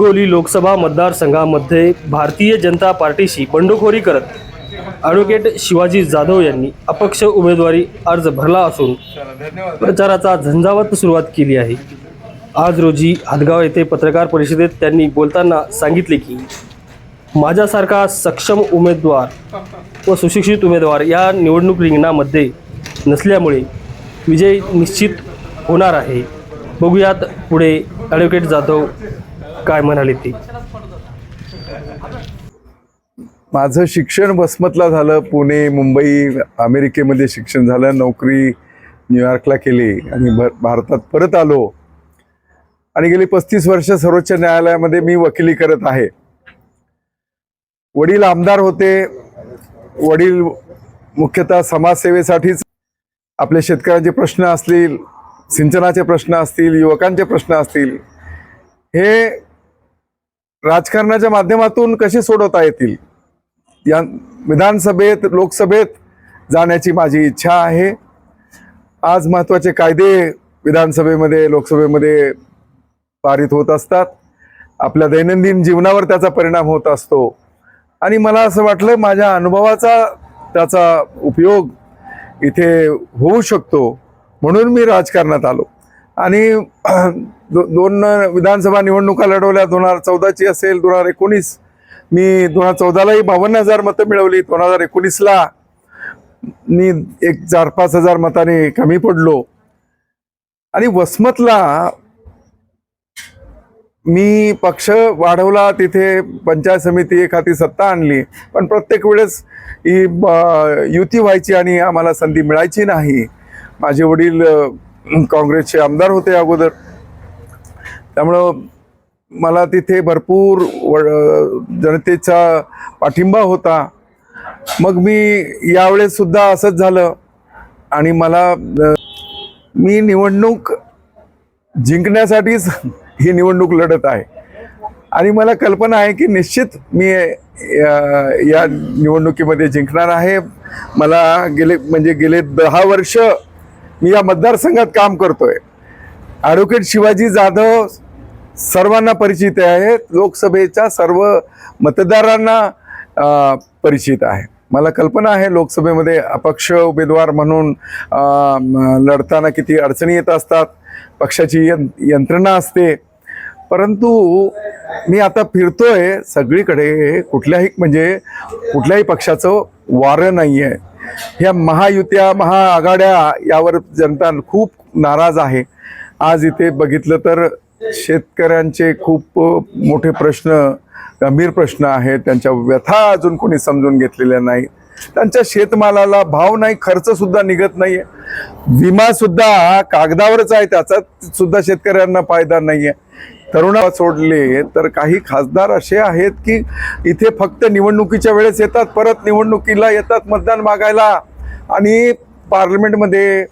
हिंगोली लोकसभा मतदारसंघामध्ये भारतीय जनता पार्टीशी बंडखोरी करत ॲडव्होकेट शिवाजी जाधव यांनी अपक्ष उमेदवारी अर्ज भरला असून प्रचाराचा झंझावत सुरुवात केली आहे. आज रोजी हदगाव येथे पत्रकार परिषदेत त्यांनी बोलताना सांगितले की माझ्यासारखा सक्षम उमेदवार व सुशिक्षित उमेदवार या निवडणूक रिंगणामध्ये नसल्यामुळे विजय निश्चित होणार आहे. बघूयात पुढे ॲडव्होकेट जाधव काय म्हणाली ती? माझं शिक्षण वसमतला झालं पुणे मुंबई अमेरिकेमध्ये शिक्षण झालं नोकरी न्यूयॉर्कला केली आणि भर भारतात परत आलो. आणि गेली पस्तीस वर्ष सर्वोच्च न्यायालयामध्ये मी वकिली करत आहे. वडील आमदार होते. वडील मुख्यतः समाजसेवेसाठीच आपले शेतकऱ्यांचे प्रश्न असतील सिंचनाचे प्रश्न असतील युवकांचे प्रश्न असतील. हे राजकारणाच्या माध्यमातून कसे सोडवता येतील? या विधानसभेत लोकसभेत जाण्याची माझी इच्छा आहे. आज महत्त्वाचे कायदे विधानसभेमध्ये लोकसभेमध्ये पारित होत असतात. आपल्या दैनंदिन जीवनावर त्याचा परिणाम होत असतो. आणि मला असं वाटलं माझ्या अनुभवाचा त्याचा उपयोग इथे होऊ शकतो. म्हणून मी राजकारणात आलो. आणि दो दोन विधानसभा निवडणुका लढवल्या. दोन हजार चौदाची असेल दोन हजार एकोणीस. मी दोन हजार चौदालाही बावन्न हजार मतं मिळवली. दोन हजार एकोणीसला मी एक चार पाच हजार मताने कमी पडलो. आणि वसमतला मी पक्ष वाढवला. तिथे पंचायत समिती एखादी सत्ता आणली. पण प्रत्येक वेळेस ही ब- युती व्हायची आणि आम्हाला संधी मिळायची नाही. माझे वडील काँग्रेसचे आमदार होते अगोदर. त्यामुळं मला तिथे भरपूर व- जनतेचा पाठिंबा होता. मग मी यावेळेस सुद्धा असंच झालं. आणि मला मी निवडणूक जिंकण्यासाठीच ही निवडणूक लढत आहे. आणि मला कल्पना आहे की निश्चित मी या निवडणुकीमध्ये जिंकणार आहे. मला गेले म्हणजे गेले दहा वर्ष मी या मतदारसंघात काम करतोय. ॲडव्होकेट शिवाजी जाधव सर्वांना परिचित आहेत लोकसभेच्या सर्व मतदारांना परिचित आहे. मला कल्पना आहे लोकसभेमध्ये अपक्ष उमेदवार म्हणून लढताना किती अडचणी येत असतात पक्षाची यं यंत्रणा असते. परंतु मी आता फिरतोय सगळीकडे. कुठल्याही म्हणजे कुठल्याही पक्षाचं वारं नाही आहे ह्या महायुत्या महाआघाड्या यावर जनता खूप नाराज आहे. आज इथे बघितलं तर शेतकऱ्यांचे खूप मोठे प्रश्न गंभीर प्रश्न आहेत. त्यांच्या व्यथा अजून कोणी समजून घेतलेल्या नाही. त्यांच्या शेतमालाला भाव नाही खर्च सुद्धा निघत नाही विमा सुद्धा कागदावरच आहे त्याचा सुद्धा शेतकऱ्यांना फायदा नाही आहे तरुणा सोडले तर काही खासदार असे आहेत की इथे फक्त निवडणुकीच्या वेळेस येतात परत निवडणुकीला येतात मतदान मागायला. आणि पार्लमेंटमध्ये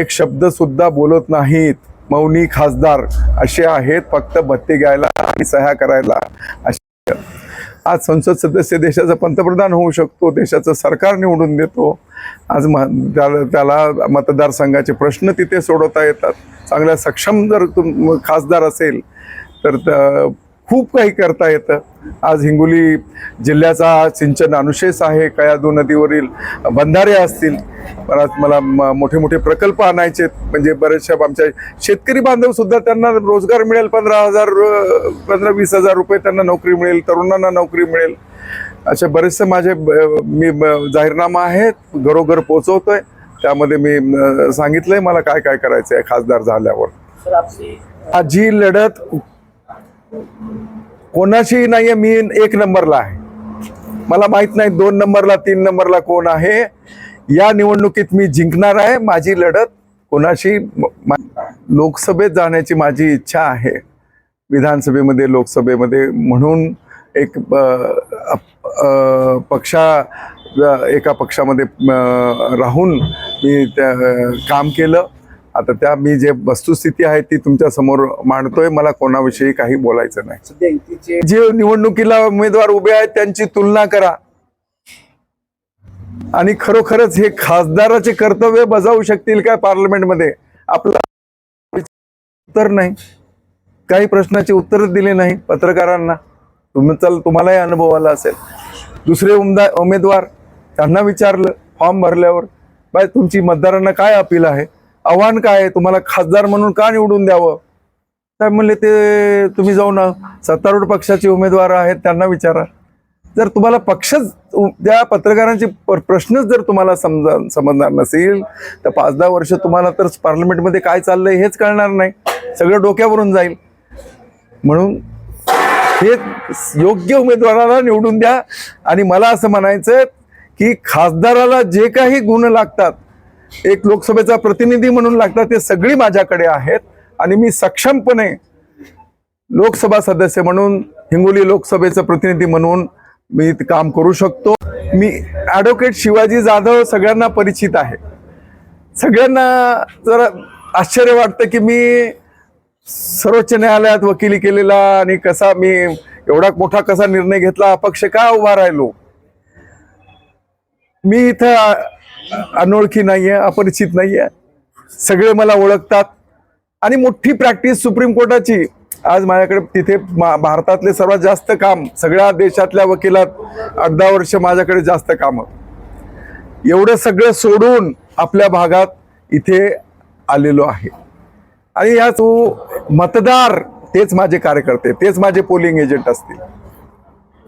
एक शब्दसुद्धा बोलत नाहीत. मौनी खासदार असे आहेत फक्त भत्ते घ्यायला आणि सह्या करायला असे. आज संसद सदस्य देशाचा पंतप्रधान होऊ शकतो देशाचं सरकार निवडून देतो. आज म त्याला त्याला मतदारसंघाचे प्रश्न तिथे सोडवता येतात. चांगल्या सक्षम जर तुम खासदार असेल तर खूप काही करता येतं. आज हिंगोली जिल्ह्याचा सिंचन अनुशेष आहे. कयादू नदीवरील बंधारे असतील. परत मला मोठे मोठे प्रकल्प आणायचे म्हणजे बरेचशा आमच्या शेतकरी बांधव सुद्धा त्यांना रोजगार मिळेल. पंधरा हजार पंधरा वीस हजार रुपये त्यांना नोकरी मिळेल. तरुणांना नोकरी मिळेल. असे बरेचसे माझे मी जाहीरनामा आहेत. घरोघर पोचवतोय. त्यामध्ये मी सांगितलंय मला काय काय करायचं आहे खासदार झाल्यावर. माझी लढत कोणाशी नाहीये मी एक नंबरला आहे. मला माहीत नाही दोन नंबरला तीन नंबरला कोण आहे. या निवडणुकीत मी जिंकणार आहे माझी लढत कोणाशी लोकसभेत जाण्याची माझी इच्छा आहे. विधानसभेमध्ये लोकसभेमध्ये म्हणून एक पक्षा एका पक्षामध्ये राहून मी त्या काम केलं. आता त्या मी जे वस्तुस्थिती आहे ती तुमच्यासमोर मांडतोय मला कोणाविषयी काही बोलायचं नाही. जे निवडणुकीला उमेदवार उभे आहेत त्यांची तुलना करा. आणि खरोखरच हे खासदाराचे कर्तव्य बजावू शकतील काय पार्लमेंटमध्ये? आपला उत्तर नाही. काही प्रश्नाची उत्तरच दिली नाही पत्रकारांना. तुम्ही चल तुम्हालाही अनुभव आला असेल. दुसरे उमदा उमेदवार त्यांना विचारलं फॉर्म भरल्यावर बाय तुमची मतदारांना काय अपील आहे? आव्हान काय आहे? तुम्हाला खासदार म्हणून का निवडून द्यावं? काय म्हणले ते तुम्ही जाऊन सत्तारूढ पक्षाचे उमेदवार आहेत त्यांना विचारा. जर तुम्हाला पक्षच त्या पत्रकारांचे प्रश्नच जर तुम्हाला समजा समजणार नसेल तर पाच दहा वर्ष तुम्हाला तर पार्लमेंटमध्ये काय चाललंय हेच कळणार नाही. सगळं डोक्यावरून जाईल. म्हणून हे योग्य उमेदवाराला निवडून द्या. आणि मला असं म्हणायचं की खासदाराला जे काही गुण लागतात एक लोकसभेचा प्रतिनिधी म्हणून लागतात ते सगळी माझ्याकडे आहेत. आणि मी सक्षमपणे लोकसभा सदस्य म्हणून हिंगोली लोकसभेचं प्रतिनिधी म्हणून मी काम करू शकतो. मी ॲडव्होकेट शिवाजी जाधव सगळ्यांना परिचित आहे. सगळ्यांना जरा आश्चर्य वाटतं की मी सर्वोच्च न्यायालयात वकिली केलेला आणि कसा मी एवढा मोठा कसा निर्णय घेतला अपक्ष का उभा राहिलो? मी इथं अनोळखी नाही आहे अपरिचित नाही आहे सगळे मला ओळखतात. आणि मोठी प्रॅक्टिस सुप्रीम कोर्टाची. आज माझ्याकडे तिथे मा- भारतातले सर्वात जास्त काम सगळ्या देशातल्या वकिलात अर्धा वर्ष माझ्याकडे जास्त कामं. एवढं सगळं सोडून आपल्या भागात इथे आलेलो आहे. आणि या तो मतदार तेच माझे कार्यकर्ते तेच माझे पोलिंग एजंट असतील.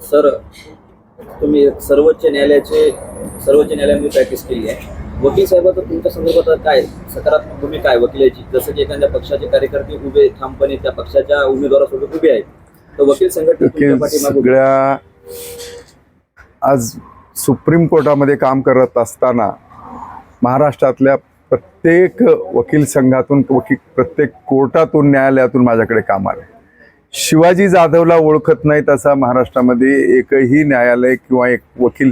सर तुम्ही सर्वोच्च न्यायालयाचे सर्वोच्च न्यायालयामध्ये प्रॅक्टिस केली आहे. वकील साहेबाचं तुमच्या संदर्भात काय सकारात्मक भूमिका आहे वकिलाची? जसं की एखाद्या पक्षाचे कार्यकर्ते उभे ठामपणे त्या पक्षाच्या उमेदवारासोबत उभे आहेत. तर वकील संघटना. सगळ्या आज सुप्रीम कोर्टामध्ये काम करत असताना महाराष्ट्रातल्या प्रत्येक वकील संघातून वकील प्रत्येक कोर्टातून न्यायालयातून माझ्याकडे काम आले. शिवाजी जाधवला ओळखत नाही तसा महाराष्ट्रामध्ये एकही न्यायालय किंवा एक वकील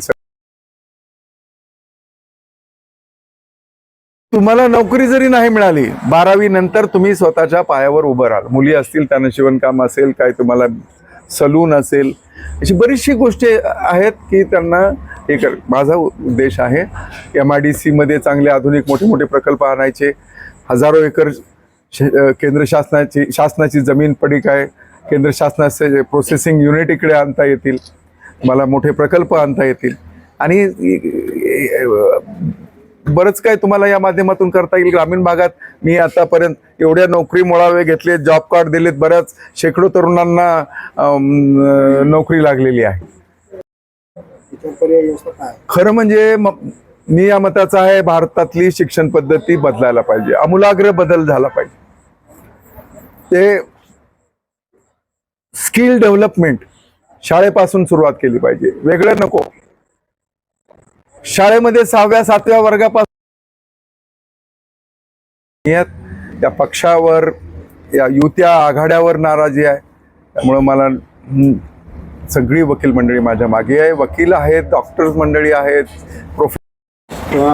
तुम्हाला नोकरी जरी नाही मिळाली बारावी नंतर तुम्ही स्वतःच्या पायावर उभं राहाल. मुली असतील त्यांना शिवणकाम असेल काय तुम्हाला सलून असेल अशी बरीचशी गोष्टी आहेत की त्यांना हे कर माझा उद्देश आहे एम आय डी सीमध्ये चांगले आधुनिक मोठे मोठे प्रकल्प आणायचे. हजारो एकर श- केंद्र शासनाची शासनाची जमीन पडीक आहे. केंद्र शासनाचे प्रोसेसिंग युनिट इकडे आणता येतील मला मोठे प्रकल्प आणता येतील. आणि बरंच काय तुम्हाला या माध्यमातून करता येईल. ग्रामीण भागात मी आतापर्यंत एवढ्या नोकरी मुळावे घेतले जॉब कार्ड दिलेत बऱ्याच शेकडो तरुणांना नोकरी लागलेली आहे. खरं म्हणजे मी या मताचा आहे भारतातली शिक्षण पद्धती बदलायला पाहिजे. आमूलाग्र बदल झाला पाहिजे. ते स्किल डेव्हलपमेंट शाळेपासून सुरुवात केली पाहिजे. वेगळं नको. शाळेमध्ये सहाव्या सातव्या वर्गापासून त्या पक्षावर या युत्या आघाड्यावर नाराजी आहे. त्यामुळं मला सगळी वकील मंडळी माझ्या मागे आहे. वकील आहेत डॉक्टर्स मंडळी आहेत प्रोफे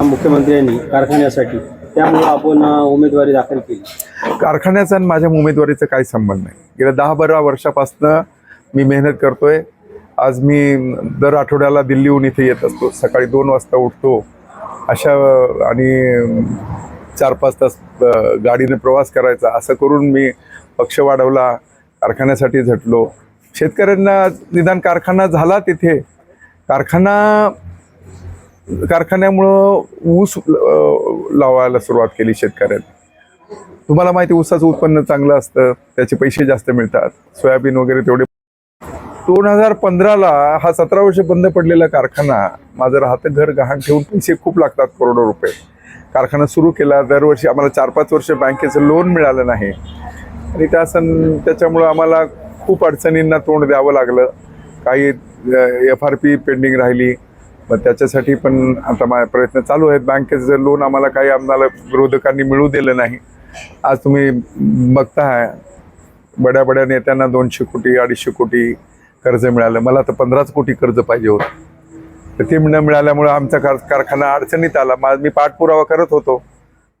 मुख्यमंत्र्यांनी कारखान्यासाठी त्यामुळे आपण उमेदवारी दाखल केली. कारखान्याचा आणि माझ्या उमेदवारीचा काही संबंध नाही. गेल्या दहा बारा वर्षापासनं मी मेहनत करतोय. आज मी दर आठवड्याला दिल्लीहून इथे येत असतो. सकाळी दोन वाजता उठतो. अशा आणि चार पाच तास गाडीने प्रवास करायचा. असं करून मी पक्ष वाढवला. कारखान्यासाठी झटलो. शेतकऱ्यांना निदान कारखाना झाला तिथे. कारखाना कारखान्यामुळं ऊस लावायला सुरुवात केली शेतकऱ्यांनी. तुम्हाला माहिती ऊसाचं उत्पन्न चांगलं असतं त्याचे पैसे जास्त मिळतात सोयाबीन वगैरे तेवढे. दोन हजार पंधराला हा सतरा वर्ष बंद पडलेला कारखाना माझं राहतं घर गहाण ठेवून पैसे खूप लागतात करोडो रुपये. कारखाना सुरू केला दरवर्षी आम्हाला चार पाच वर्ष बँकेचं लोन मिळालं नाही. आणि त्या सण त्याच्यामुळं आम्हाला खूप अडचणींना तोंड द्यावं लागलं. काही एफ आर पी पेंडिंग राहिली. मग त्याच्यासाठी पण आता माझे प्रयत्न चालू आहेत. बँकेचं लोन आम्हाला काही आम्हाला विरोधकांनी मिळू दिलं नाही आज तुम्ही बघताय बड्या बड्या नेत्यांना दोनशे कोटी अडीचशे कोटी कर्ज मिळालं. मला तर पंधराच कोटी कर्ज पाहिजे होतं. तर ते न मिळाल्यामुळं आमचा कार कारखाना अडचणीत आला. मा मी पाठपुरावा करत होतो.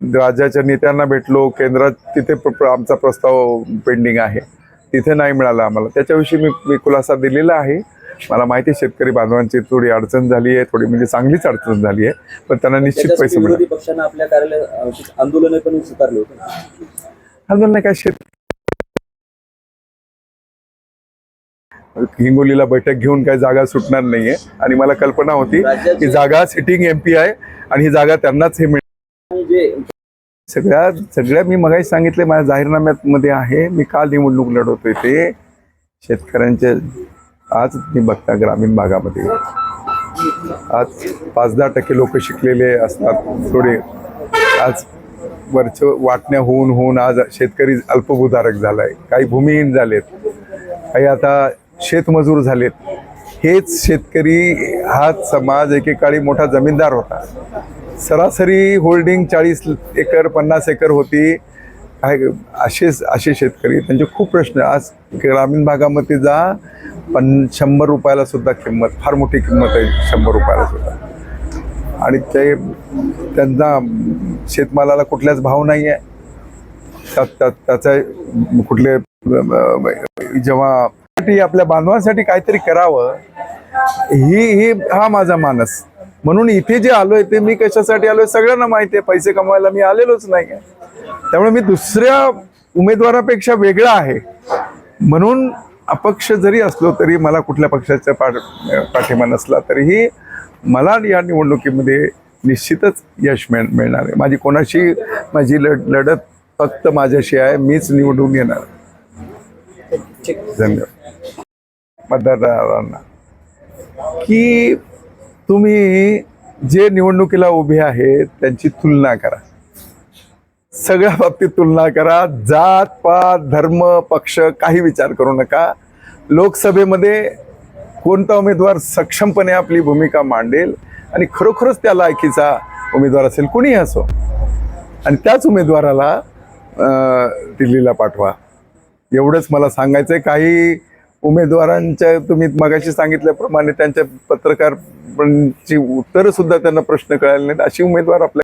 राज्याच्या नेत्यांना भेटलो. केंद्रात तिथे प्र- प्र- आमचा प्रस्ताव पेंडिंग आहे. तिथे नाही मिळाला आम्हाला. त्याच्याविषयी मी मी खुलासा दिलेला आहे. मला माहिती आहे शेतकरी बांधवांची थोडी अडचण झाली आहे थोडी म्हणजे चांगलीच अडचण झाली आहे पण त्यांना निश्चित पैसे त्याच्यासाठी मिळाले. विरोधी पक्षानं आपल्या कार्यालय आंदोलन पण स्वीकारले होते आंदोलन नाही काय शेत हिंगोलीला बैठक घेऊन काही जागा सुटणार नाहीये. आणि मला कल्पना होती की जागा सिटिंग एम पी आहे आणि ही जागा त्यांनाच हे मिळेल. सगळ्या सगळ्या मी मगाशी सांगितले माझ्या जाहीरनाम्यात मध्ये आहे मी का निवडणूक लढवतोय ते. शेतकऱ्यांचे आज तुम्ही बघता ग्रामीण भागामध्ये. आज पाच दहा टक्के लोक शिकलेले असतात थोडे. आज वरच वाटण्या होऊन होऊन आज शेतकरी अल्पभूधारक झालाय. काही भूमिहीन झालेत. काही आता शेतमजूर झालेत. हेच शेतकरी हा समाज एकेकाळी मोठा जमीनदार होता. सरासरी होल्डिंग चाळीस एकर पन्नास एकर होती. काय असे असे शेतकरी. त्यांचे खूप प्रश्न. आज ग्रामीण भागामध्ये जा पण शंभर रुपयाला सुद्धा किंमत फार मोठी किंमत आहे शंभर रुपयाला सुद्धा. आणि ते त्यांना शेतमालाला कुठल्याच भाव नाही आहे त्यात त्यात त्याचा कुठले जेव्हा आपल्या बांधवांसाठी काहीतरी करावं ही ही हा माझा मानस. म्हणून इथे जे आलोय ते मी कशासाठी आलोय सगळ्यांना माहिती आहे. पैसे कमवायला मी आलेलोच नाही आहे त्यामुळे मी दुसऱ्या उमेदवारापेक्षा वेगळा आहे. म्हणून अपक्ष जरी असलो तरी मला कुठल्या पक्षाचा पाठ पाठिंबा नसला तरीही मला या निवडणुकीमध्ये निश्चितच यश मिळ मिळणार आहे. माझी कोणाशी माझी लढ लढत फक्त माझ्याशी आहे. मीच निवडून येणार. धन्यवाद. मतदारांना. की तुम्ही जे निवडणुकीला उभे आहेत त्यांची तुलना करा. सगळ्या बाबतीत तुलना करा. जात पात धर्म पक्ष काही विचार करू नका. लोकसभेमध्ये कोणता उमेदवार सक्षमपणे आपली भूमिका मांडेल आणि खरोखरच त्या लायकीचा उमेदवार असेल कुणीही असो. आणि त्याच उमेदवाराला अं, दिल्लीला पाठवा. एवढंच मला सांगायचं आहे काही उमेदवारांच्या तुम्ही मगाशी सांगितल्याप्रमाणे त्यांच्या पत्रकार उत्तरंसुद्धा सुद्धा त्यांना प्रश्न कळाले नाहीत. अशी उमेदवार आपल्या